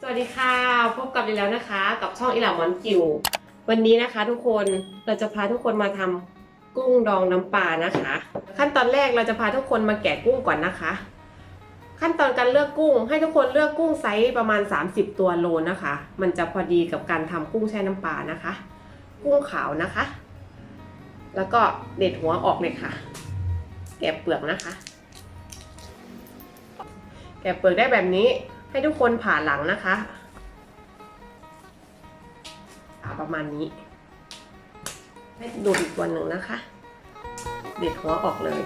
สวัสดีค่ะ พบกับอีกแล้วนะคะ กับช่องอีหลามอนจิว วันนี้นะคะ ทุกคนเราจะพาทุกคนมาทำกุ้งดองน้ำปลานะคะ ขั้นตอนแรกเราจะพาทุกคนมาแกะกุ้งก่อนนะคะ ขั้นตอนการเลือกกุ้ง ให้ทุกคนเลือกกุ้งไซส์ประมาณ 30 ตัวโลนะคะ มันจะพอดีกับการทำกุ้งแช่น้ำปลานะคะ กุ้งขาวนะคะ แล้วก็เด็ดหัวออกเลยค่ะ แกะเปลือกนะคะ แกะเปลือกได้แบบนี้ให้ทุกคนผ่าหลังนะคะผ่าประมาณนี้ให้ดูอีกตัวหนึ่งนะคะ เด็ดหัวออกเลย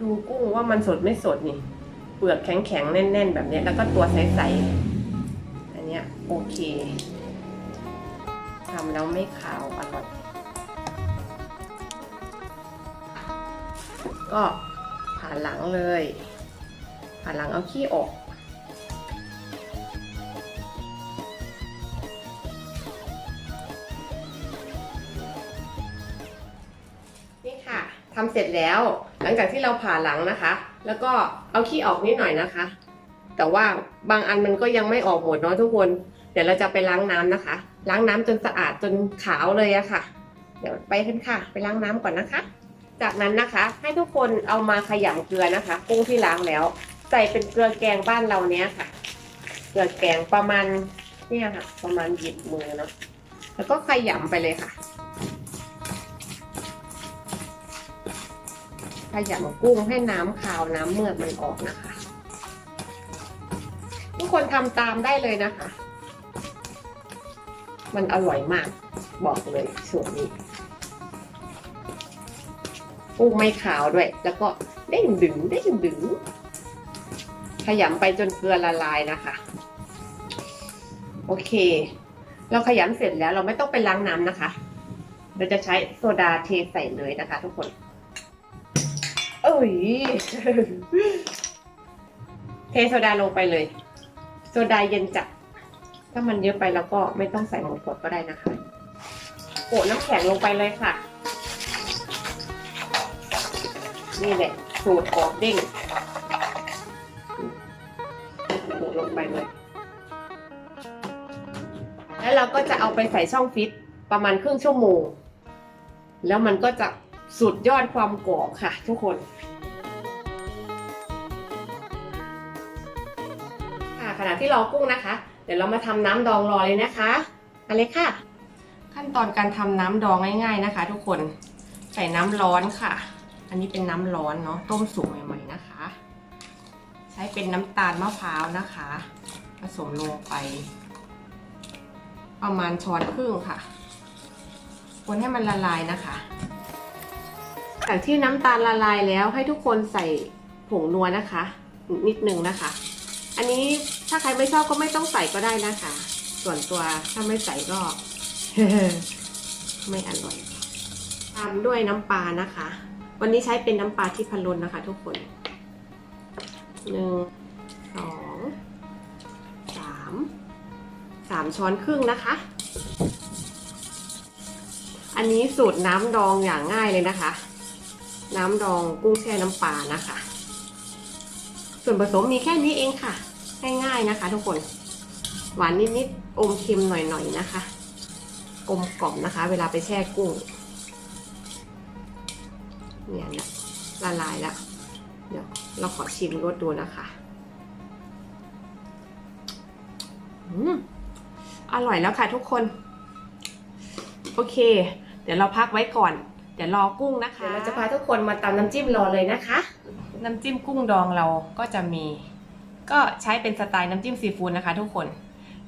ดูกุ้งว่ามันสดไม่สดนี่ เปลือกแข็งๆ แน่นๆ แบบนี้แล้วก็ตัวใสๆ อันเนี้ยโอเคทำแล้วไม่ขาว ก็ผ่านหลังเลย ผ่านหลังเอาขี้ออกนี่ค่ะทำเสร็จแล้ว หลังจากที่เราผ่าหลังนะคะ แล้วก็เอาขี้ออกนิดหน่อยนะคะ แต่ว่าบางอันมันก็ยังไม่ออกหมดเนาะทุกคนเดี๋ยวเราจะไปล้างน้ำนะคะ ล้างน้ำจนสะอาดจนขาวเลยอะค่ะ เดี๋ยวไปกันค่ะ ไปล้างน้ำก่อนนะคะ จากนั้นนะคะ ให้ทุกคนเอามาขยำเกลือนะคะกุ้งที่ล้างแล้ว ใส่เป็นเกลือแกงบ้านเราเนี้ยค่ะ เกลือแกงประมาณเนี่ยค่ะ ประมาณหยิบมือเนาะแล้วก็ขยำไปเลยค่ะขยำกุ้งให้น้ำขาวน้ำเมือกมันออกนะคะ ทุกคนทำตามได้เลยนะคะ มันอร่อยมากบอกเลยส่วนนี้ กุ้งไม่ขาวด้วย แล้วก็เด้งดึงเด้งดึงขยำไปจนเกลือละลายนะคะ โอเค เราขยำเสร็จแล้วเราไม่ต้องไปล้างน้ำนะคะ เราจะใช้โซดาเทใส่เลยนะคะ ทุกคนเอ้ยเทโซดาลงไปเลย โซดาเย็นจัดถ้ามันเยอะไปแล้วก็ไม่ต้องใส่หมดขวดก็ได้นะคะโปะน้ำแข็งลงไปเลยค่ะ นี่แหละ สูตรออกเด้งโปะลงไปเลย แล้วเราก็จะเอาไปใส่ช่องฟิตประมาณครึ่งชั่วโมง แล้วมันก็จะสุดยอดความกรอบค่ะ ทุกคนค่ะขณะที่รอกุ้งนะคะ เดี๋ยวเรามาทำน้ำดองรอเลยนะคะมาเลยค่ะ ขั้นตอนการทำน้ำดองง่าย ๆนะคะ ทุกคนใส่น้ำร้อนค่ะ อันนี้เป็นน้ำร้อนเนาะต้มสุกใหม่ๆนะคะ ใช้เป็นน้ำตาลมะพร้าวนะคะ ผสมลงไป ประมาณช้อนครึ่งค่ะ คนให้มันละลายนะคะจากที่น้ำตาลละลายแล้วให้ทุกคนใส่ผงนัวนะคะ นิดนึงนะคะ อันนี้ถ้าใครไม่ชอบก็ไม่ต้องใส่ก็ได้นะคะ ส่วนตัวถ้าไม่ใส่ก็ ไม่อร่อยตามด้วยน้ำปลานะคะ วันนี้ใช้เป็นน้ำปลาที่พันลนนะคะ ทุกคนหนึ่งสองสามสามช้อนครึ่งนะคะ อันนี้สูตรน้ำดองอย่างง่ายเลยนะคะ น้ำดองกุ้งแช่น้ำปลานะคะ ส่วนผสมมีแค่นี้เองค่ะ ง่ายๆนะคะ ทุกคน หวานนิดๆอมเค็มหน่อยๆนะคะ กลมกล่อมนะคะ เวลาไปแช่กุ้ง เนี่ยนะละลายแล้วเดี๋ยวเราขอชิมรสดูนะคะอืมอร่อยแล้วค่ะทุกคน โอเค เดี๋ยวเราพักไว้ก่อน เดี๋ยวรอกุ้งนะคะเดี๋ยวเราจะพาทุกคนมาตำน้ำจิ้มรอเลยนะคะ น้ำจิ้มกุ้งดองเราก็จะมี ก็ใช้เป็นสไตล์น้ำจิ้มซีฟู้ดนะคะ ทุกคน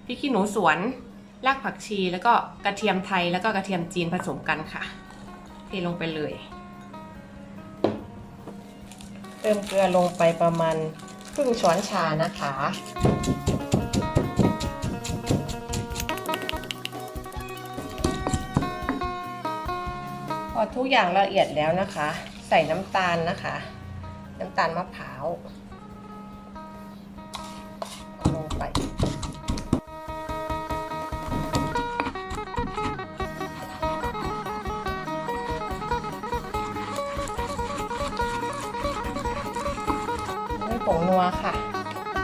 พริกขี้หนูสวนรากผักชีแล้วก็กระเทียมไทยแล้วก็กระเทียมจีนผสมกันค่ะ เทลงไปเลย เติมเกลือลงไปประมาณครึ่งช้อนชานะคะ พอทุกอย่างละเอียดแล้วนะคะ ใส่น้ำตาลนะคะ น้ำตาลมะพร้าว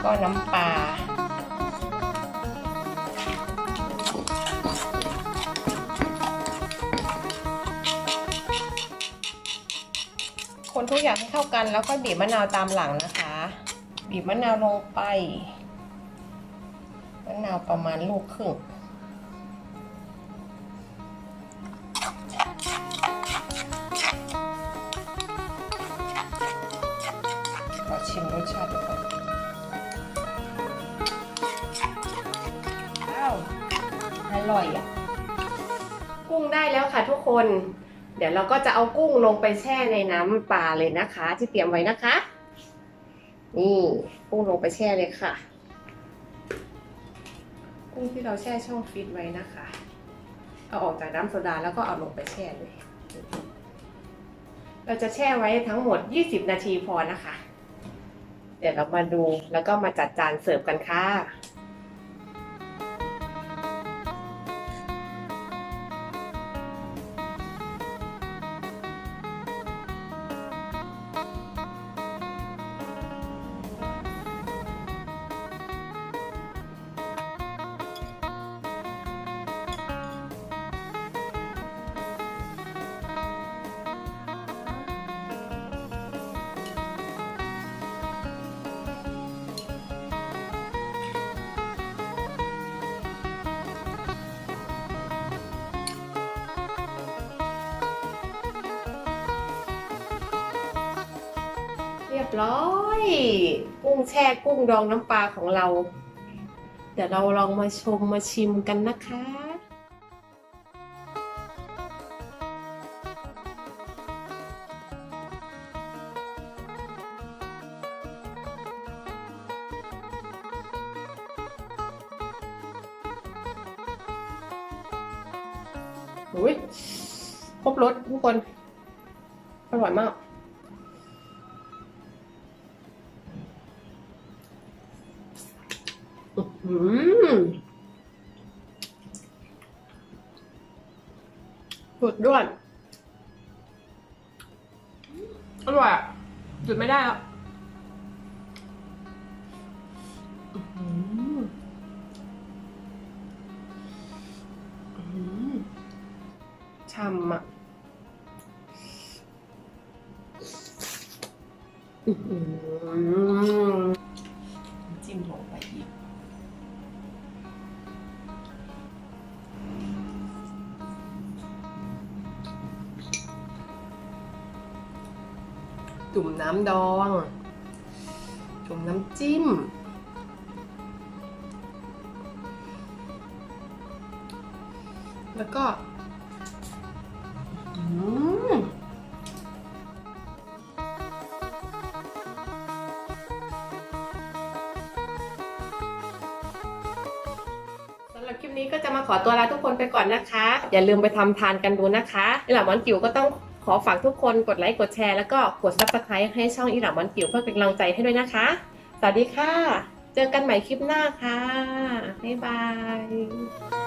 ก็น้ำปลาคนทุกอย่างให้เข้ากันแล้วก็บีบมะนาวตามหลังนะคะ บีบมะนาวลงไป มะนาวประมาณลูกครึ่ง ร่อยอะ กุ้งได้แล้วค่ะทุกคน เดี๋ยวเราก็จะเอากุ้งลงไปแช่ในน้ำปลาเลยนะคะ ที่เตรียมไว้นะคะ นี่กุ้งลงไปแช่เลยค่ะ กุ้งที่เราแช่ช่องฟรีซไว้นะคะ เอาออกจากน้ำโซดาแล้วก็เอาลงไปแช่เลย เราจะแช่ไว้ทั้งหมด 20 นาทีพอนะคะ เดี๋ยวเรามาดูแล้วก็มาจัดจานเสิร์ฟกันค่ะ บร้อย กุ้งแช่กุ้งดองน้ำปลาของเรา เดี๋ยวเราลองมาชมมาชิมกันนะคะอุ้ยครบรสทุกคน อร่อยมาก สุดด้วยอร่อยอะหยุดไม่ได้อะอื้อหืออื้อหือช่ำอะจิ้มลงไปอีก จุ่มน้ำดอง จุ่มน้ำจิ้ม แล้วก็สำหรับคลิปนี้ก็จะมาขอตัวลาทุกคนไปก่อนนะคะ อย่าลืมไปทำทานกันดูนะคะอีหล่าหมอนจิ๋วก็ต้อง ขอฝากทุกคนกดไลค์กดแชร์แล้วก็กด subscribe ให้ช่องอีหล่าหมอนผิวเพื่อเป็นกำลังใจให้ด้วยนะคะ สวัสดีค่ะ เจอกันใหม่คลิปหน้าค่ะ บ๊ายบาย